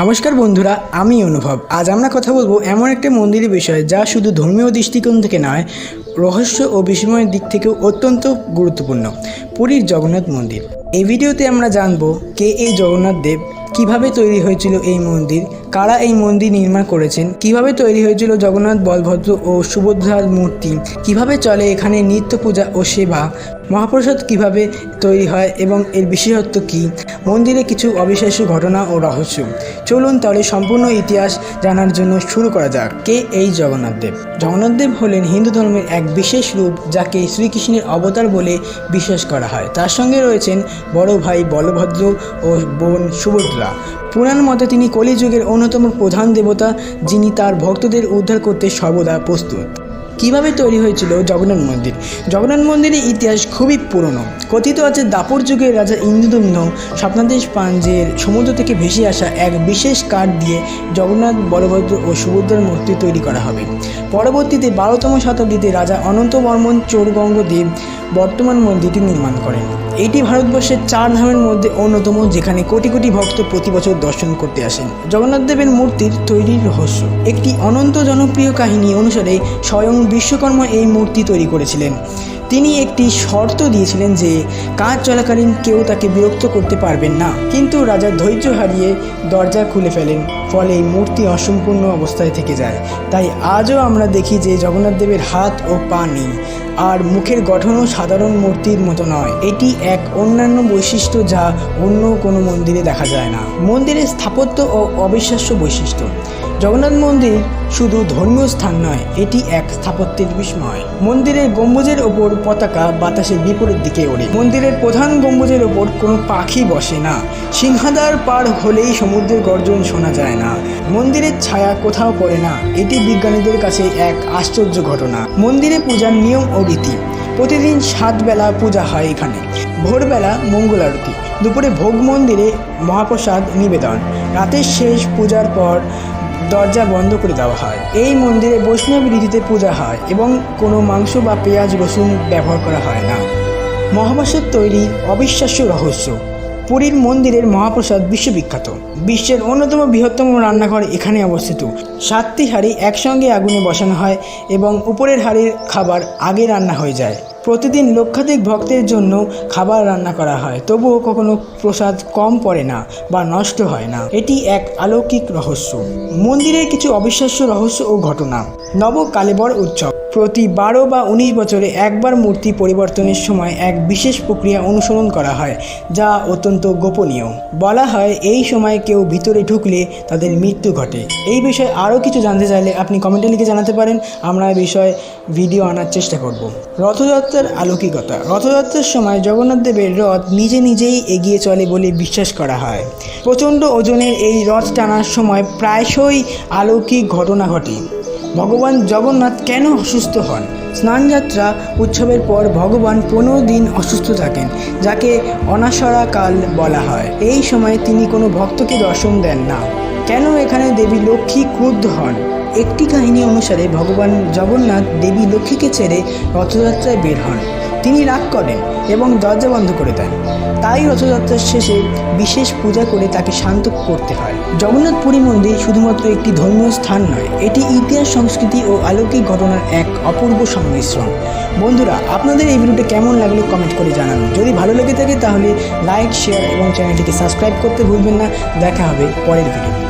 নমস্কার বন্ধুরা, আমি অনুভব। আজ আমরা কথা বলব এমন একটা মন্দিরের বিষয়ে যা শুধু ধর্মীয় দৃষ্টিকোণ থেকে নয়, রহস্য ও বিস্ময়ের দিক থেকেও অত্যন্ত গুরুত্বপূর্ণ। পুরীর জগন্নাথ মন্দির। এই ভিডিওতে আমরা জানব কে এই জগন্নাথ দেব, কীভাবে তৈরি হয়েছিল এই মন্দির, কারা এই মন্দির নির্মাণ করেছেন, কীভাবে তৈরি হয়েছিল জগন্নাথ বলভদ্র ও সুভদ্রার মূর্তি, কীভাবে চলে এখানে নিত্য পূজা ও সেবা, মহাপ্রসাদ কীভাবে তৈরি হয় এবং এর বিশেষত্ব কী মন্দিরে কিছু অবিশ্বাস্য ঘটনা ও রহস্য। চলুন তাহলে সম্পূর্ণ ইতিহাস জানার জন্য শুরু করা যাক। কে এই জগন্নাথ দেব? জগন্নাথ দেব হলেন হিন্দু ধর্মের এক বিশেষ রূপ যাকে শ্রীকৃষ্ণের অবতার বলে বিশ্বাস করা হয়। তার সঙ্গে রয়েছেন বড় ভাই বলভদ্র ও বোন সুভদ্রা। পুরাণ মতে তিনি কলিযুগের অন্যতম প্রধান দেবতা, যিনি তার ভক্তদের উদ্ধার করতে সর্বদা প্রস্তুত। কীভাবে তৈরি হয়েছিল জগন্নাথ মন্দির? জগন্নাথ মন্দিরের ইতিহাস খুবই পুরনো। কথিত আছে দাপর যুগের রাজা ইন্দ্রদম্ন স্বপ্নাদেশ পান যে সমুদ্র থেকে ভেসে আসা এক বিশেষ কাঠ দিয়ে জগন্নাথ, বলভদ্র ও সুভদ্রার মূর্তি তৈরি করা হবে। পরবর্তীতে বারোতম শতাব্দীতে রাজা অনন্ত বর্মন বর্তমান মন্দিরটি নির্মাণ করেন। এটি ভারতবর্ষের চার ধামের মধ্যে অন্যতম, যেখানে কোটি কোটি ভক্ত প্রতি বছর দর্শন করতে আসেন। জগন্নাথ দেবের মূর্তির তৈরির রহস্য। একটি অনন্ত জনপ্রিয় কাহিনী অনুসারে স্বয়ং বিশ্বকর্মা এই মূর্তি তৈরি করেছিলেন। তিনি একটি শর্ত দিয়েছিলেন যে কাজ চলাকালীন কেউ তাকে বিরক্ত করতে পারবেন না। কিন্তু রাজা ধৈর্য হারিয়ে দরজা খুলে ফেলেন। ফলে এই মূর্তি অসম্পূর্ণ অবস্থায় থেকে যায়। তাই আজও আমরা দেখি যে জগন্নাথ দেবের হাত ও পা নেই। আর মুখের গঠনও সাধারণ মূর্তির মতো নয়। এটি এক অন্যান্য বৈশিষ্ট্য যা অন্য কোনো মন্দিরে দেখা যায় না। মন্দিরের স্থাপত্য ও অবিশ্বাস্য বৈশিষ্ট্য। জগন্নাথ মন্দির শুধু ধর্মীয় স্থান নয়, এটি এক স্থাপত্যের বিস্ময়। মন্দিরের গম্বুজের ওপর পতাকা বাতাসের বিপরীত দিকে ওড়ে। মন্দিরের প্রধান গম্বুজের ওপর কোনো পাখি বসে না। সিংহাদার পার হলেই সমুদ্রের গর্জন শোনা যায় না। মন্দিরের ছায়া কোথাও পড়ে না। এটি বিজ্ঞানীদের কাছে এক আশ্চর্য ঘটনা। মন্দিরে পূজার নিয়ম ও রীতি। প্রতিদিন সাত বেলা পূজা হয় এখানে। ভোরবেলা মঙ্গল আরতি। দুপুরে ভোগ মন্দিরে মহাপ্রসাদ নিবেদন। রাতের শেষ পূজার পর দরজা বন্ধ করে দেওয়া হয়। এই মন্দিরে বৈষ্ণব রীতিতে পূজা হয় এবং কোনো মাংস বা পেঁয়াজ রসুন ব্যবহার করা হয় না। মহাপ্রসাদ তৈরি অবিশ্বাস্য রহস্য। পুরীর মন্দিরের মহাপ্রসাদ বিশ্ববিখ্যাত। বিশ্বের অন্যতম বৃহত্তম রান্নাঘর এখানে অবস্থিত। সাতটি হাঁড়ি একসঙ্গে আগুনে বসানো হয় এবং উপরের হাঁড়ির খাবার আগে রান্না হয়ে যায়। প্রতিদিন লক্ষাধিক ভক্তের জন্য খাবার রান্না করা হয়, তবুও কখনো প্রসাদ কম পড়ে না বা নষ্ট হয় না। এটি এক অলৌকিক রহস্য। মন্দিরের কিছু অবিশ্বাস্য রহস্য ও ঘটনা। নব কালেবর উৎসব। প্রতি বারো বা উনিশ বছরে একবার মূর্তি পরিবর্তনের সময় এক বিশেষ প্রক্রিয়া অনুসরণ করা হয়, যা অত্যন্ত গোপনীয়। বলা হয়, এই সময় কেউ ভিতরে ঢুকলে তাদের মৃত্যু ঘটে। এই বিষয়ে আরও কিছু জানতে চাইলে আপনি কমেন্টে লিখে জানাতে পারেন, আমরা এই বিষয়ে ভিডিও আনার চেষ্টা করব। রথযাত্রার আলৌকিকতা। রথযাত্রার সময় জগন্নাথ দেবের রথ নিজে নিজেই এগিয়ে চলে বলে বিশ্বাস করা হয়। প্রচণ্ড ওজনের এই রথ টানার সময় প্রায়শই অলৌকিক ঘটনা ঘটে। ভগবান জগন্নাথ কেন অসুস্থ হন? স্নানযাত্রা উৎসবের পর ভগবান পনেরো দিন অসুস্থ থাকেন, যাকে অনাসরা কাল বলা হয়। এই সময় তিনি কোনো ভক্তকে দর্শন দেন না। কেন এখানে দেবী লক্ষ্মী ক্রুদ্ধ হন? একটি কাহিনী অনুসারে ভগবান জগন্নাথ দেবী লক্ষ্মীকে ছেড়ে রথযাত্রায় বের হন। তিনি রাগ করেন এবং দরজা বন্ধ করে দেন। তাই রথযাত্রার শেষে বিশেষ পূজা করে তাকে শান্ত করতে হয়। জগন্নাথ পুরী মন্দির শুধুমাত্র একটি ধর্মীয় স্থান নয়, এটি ইতিহাস, সংস্কৃতি ও অলৌকিক ঘটনার এক অপূর্ব সংমিশ্রণ। বন্ধুরা, আপনাদের এই ভিডিওটা কেমন লাগল কমেন্ট করে জানান। যদি ভালো লেগে থাকে তাহলে লাইক, শেয়ার এবং চ্যানেলটিকে সাবস্ক্রাইব করতে ভুলবেন না। দেখা হবে পরের ভিডিও